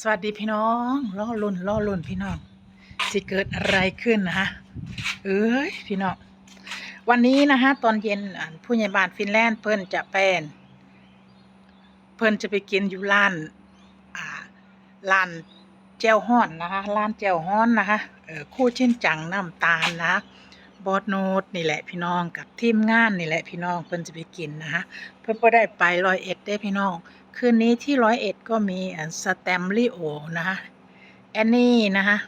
สวัสดีพี่น้องล่อลุนล่อลุนพี่น้องสิเกิดอะไรขึ้นนะฮะเอ้ยพี่น้องวันนี้นะฮะตอนเย็นผู้ใหญ่บ้านฟินแลนด์เพิ่นจะเป็นเพิ่นจะไปกินอยู่ร้านอ่าร้านแจ่วฮ้อนนะคะร้านแจ่วฮ้อนนะคะเออคู่เช่นจังน้ำตาลนะ บอสโนดนี่แหละพี่น้องกับทีมงานนี่แหละพี่น้องเพิ่นจะไปกินนะคะเพิ่นก็ได้ไปร้อยเอ็ดได้พี่น้อง คืนนี้ที่ร้อยเอ็ดก็มีสแตมลีโอนะคะแอนนี่นะคะ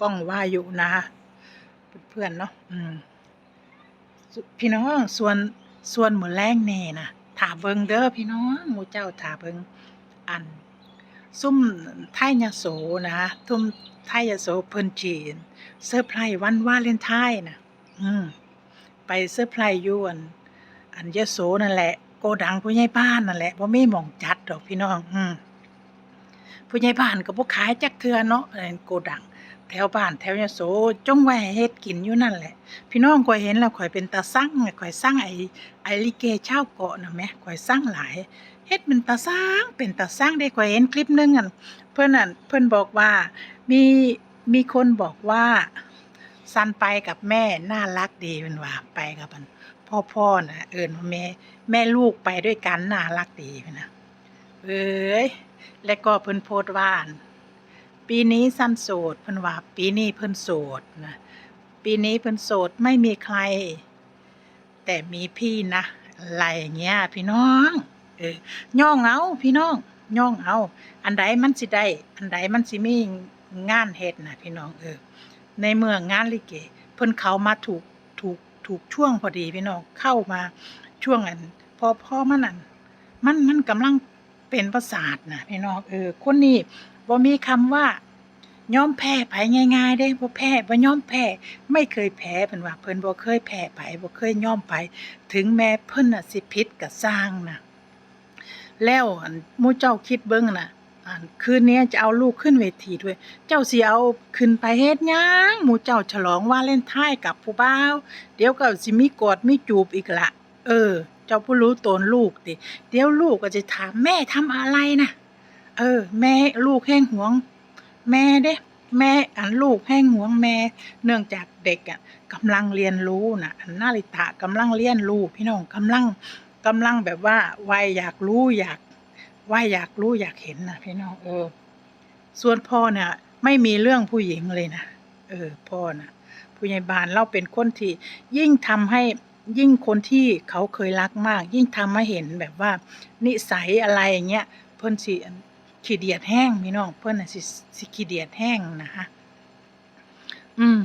กล้องว่าอยู่นะคะเพื่อนเนาะอืมสุพี่น้องส่วนส่วนหมูแรงแน่นะถาเบิงเด้อพี่น้องหมูเจ้าถาเบิงอัน ซุ่มไทยยโสนะคะทุ่มไทยยโสเพิ่นจีนเซอร์ไพรส์วันวาเลนไทน์นะ อืมไปเซอร์ไพรส์ยู่อันอันยโสนั่นแหละ โกดังผู้ใหญ่บ้านนั่นแหละบ่มีหม่มองจัดดอกพี่น้อง อืมผู้ใหญ่บ้านก็บ่ขายจักเทือเนาะอันโกดัง แถวบ้านแถวยโสจงไว้ให้เฮ็ดกินอยู่นั่นแหละ พี่น้องข่อยเห็นแล้วข่อยเป็นตาสั่งข่อยสั่งไอ้ไอ้ลิเกชาวเกาะน่ะแหมข่อยสั่งหลายเฮ็ดเป็นตาสร้างเป็นตาสร้างได้ข่อยเห็นคลิปหนึงอันเพิ่นนั่นเพิ่นบอกว่ามีมีคนบอกว่า ซันไปกับแม่น่ารักดีเพิ่นว่าไปกับอันพ่อพ่อน่ะเอิ้นว่าแม่แม่ลูกไปด้วยกันน่ารักดีเพิ่นนะเอ้ยแล้วก็เพิ่นโพสต์ว่านปีนี้ซันโสดเพิ่นว่าปีนี้เพิ่นโสดนะปีนี้เพิ่นโสดไม่มีใคร แต่มีพี่นะอะไรเงี้ยพี่น้องเออย่องเอาพี่น้องย่องเอา อันใดมันสิได้ อันใดมันสิมีงานเฮ็ดนะพี่น้องเออ ในเมืองงานลิเก เพิ่นเขามาถูกถูกถูกช่วงพอดีพี่น้องเข้ามาช่วงอันพอพอมันอันมันมันกำลังเป็นประสาทนะพี่น้องเออคนนี้บ่มีคำว่าย่อมแพ้ไผง่ายๆเด้บ่แพ้บ่ย่อมแพ้ไม่เคยแพ้เพิ่นว่าเพิ่นบ่เคยแพ้ไผบ่เคยย่อมไผถึงแม้เพิ่นน่ะสิผิดก็สร้างนะแล้วหมู่เจ้าคิดเบิ่งน่ะ อันคืนนี้จะเอาลูกขึ้นเวทีด้วย เจ้าสิเอาขึ้นไปเฮ็ดยังหมู่เจ้าฉลองว่าเล่นไทน์กับผู้บ่าว เดี๋ยวก็สิมีกอดมีจูบอีกละเออ เจ้าผู้รู้ตนลูกติเดี๋ยวลูกก็จะถามแม่ทำอะไรนะเออ แม่ลูกแห้งหวง แม่เด้ แม่อันลูกแห้งหวงแม่ เนื่องจากเด็กอะกำลังเรียนรู้นะอันนาริตะกำลังเรียนรู้พี่น้องกำลังกำลังแบบว่าวัยอยากรู้อยาก วัยอยากรู้อยากเห็นนะพี่น้องเออ ส่วนพ่อเนี่ยไม่มีเรื่องผู้หญิงเลยนะเออ พ่อนะผู้ใหญ่บ้านเราเป็นคนที่ ยิ่งทำให้ยิ่งคนที่เขาเคยรักมาก ยิ่งทำให้เห็นแบบว่า นิสัยอะไรอย่างเงี้ยเพิ่นสิขี้เดียดแห้งพี่น้องเพิ่นน่ะสิสิขี้เดียดแห้งนะคะอืม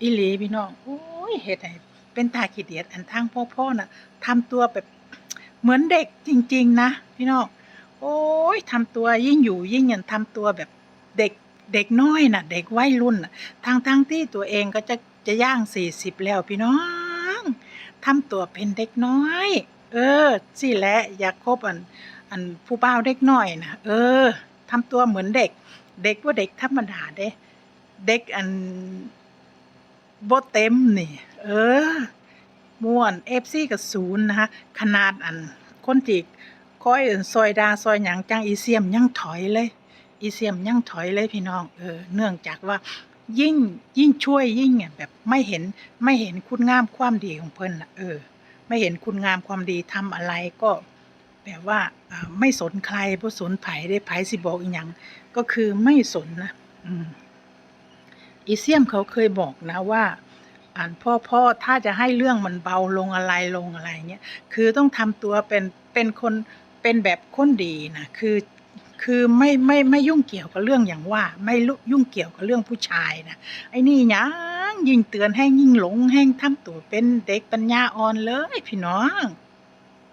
อีหลีพี่น้องโอ้ยเฮ็ดให้เป็นตาขี้เดียดอันทางพ่อๆน่ะทำตัวแบบเหมือนเด็กจริง ๆ นะพี่น้อง โอ้ยทำตัวยิ่งอยู่ยิ่งอย่างทำตัวแบบเด็กเด็กน้อยน่ะ เด็กวัยรุ่นน่ะทางทางที่ตัวเองก็จะจะย่างสี่สิบแล้วพี่น้องทำตัวเป็นเด็กน้อย เออสิแหละอยากคบอัน อันผู้บ่าวเด็กน้อยนะเออทำตัวเหมือนเด็ก เด็กว่าเด็กธรรมดาเด้ เด็กอันบ่เต็มนี่ เออม่วนเอฟซีกับศูนย์นะคะขนาดอันคนที่ คอยซอยดาซอยหยังจังอีเซียมยังถอยเลย อีเซียมยังถอยเลยพี่น้องเออเนื่องจากว่ายิ่งยิ่งช่วยยิ่งเนี่ยแบบไม่เห็นไม่เห็นคุณงามความดีของเพิ่นนะเออ ไม่เห็นคุณงามความดีทำอะไรก็แบบว่าไม่สนใครบ่สนไผได้ไผสิบอกอีหยังก็คือไม่สนนะอืมอีเซียมเขาเคยบอกนะว่าอ่านพ่อพ่อถ้าจะให้เรื่องมันเบาลงอะไรลงอะไรเงี้ยคือต้องทำตัวเป็นเป็นคน เป็นแบบคนดีนะคือคือไม่ไม่ไม่ยุ่งเกี่ยวกับเรื่องอย่างว่า ไม่ลุยุ่งเกี่ยวกับเรื่องผู้ชายนะไอ้นี่ยังยิ่งเตือนให้ยิ่งหลงแห้งทำตัวเป็นเด็กปัญญาอ่อนเลยพี่น้อง